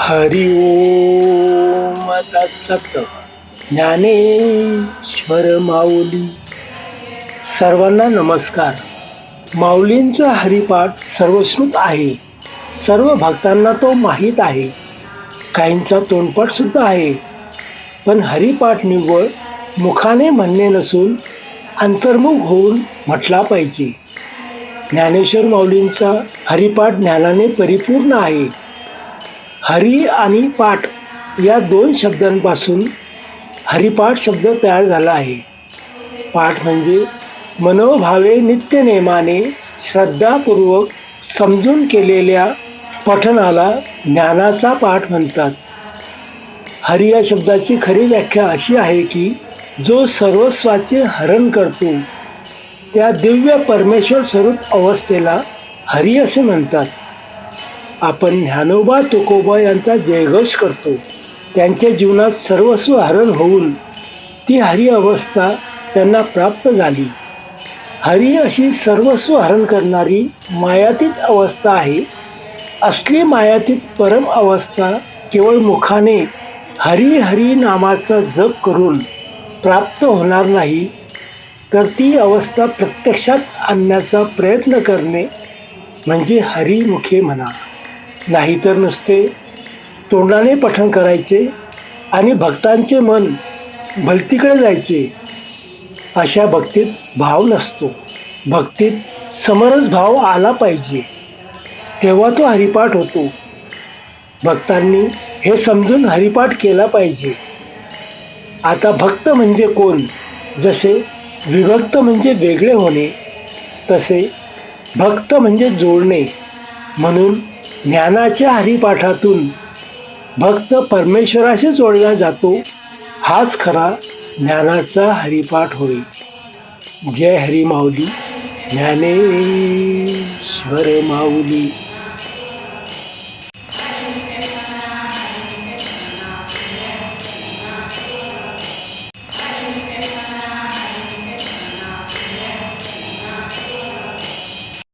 हरि ओम तत्सत ज्ञानेश्वर माऊली. सर्वांना नमस्कार. माऊलींचा हरिपाठ सर्वश्रुत आहे. सर्व भक्तांना तो माहीत आहे. काहींचा तोंडपाठ सुद्धा आहे. पण हरिपाठ निव्वळ मुखाने म्हणणे नसून अंतर्मुख होऊन म्हटला पाहिजे. ज्ञानेश्वर माऊलींचा हरिपाठ ज्ञानाने परिपूर्ण आहे. हरी आणि पाठ या दोन शब्दांपासून हरिपाठ शब्द तयार झाला आहे. पाठ म्हणजे मनोभावे नित्यनेमाने श्रद्धापूर्वक समजून केलेल्या पठणाला ज्ञानाचा पाठ म्हणतात. हरी या शब्दाची खरी व्याख्या अशी आहे की जो सर्वस्वाचे हरण करतो त्या दिव्य परमेश्वर स्वरूप अवस्थेला हरी असे म्हणतात. आपण ज्ञानोबा तुकोबा यांचा जयघोष करतो. त्यांच्या जीवनात सर्वस्व हरण होऊन ती हरी अवस्था त्यांना प्राप्त झाली. हरी अशी सर्वस्व हरण करणारी मायातीत अवस्था आहे. असली मायातीत परम अवस्था केवळ मुखाने हरी हरी नामाचा जप करून प्राप्त होणार नाही तर ती अवस्था प्रत्यक्षात आणण्याचा प्रयत्न करणे म्हणजे हरिमुखे म्हणा. नाहीतर नुसते तोंडाने पठण करायचे आणि भक्तांचे मन भलतीकडे जायचे. अशा भक्तीत भाव नसतो. भक्तीत समरस भाव आला पाहिजे. तेव्हा तो हरिपाठ होतो. भक्तांनी हे समजून हरिपाठ केला पाहिजे. आता भक्त म्हणजे कोण? जसे विभक्त म्हणजे वेगळे होणे तसे भक्त म्हणजे जोडणे. म्हणून ज्ञानाच्या हरिपाठातून भक्त परमेश्वराशी जोडला जातो हाच खरा ज्ञानाचा हरिपाठ होईल जय हरी माऊली. ज्ञानेश्वर माऊली.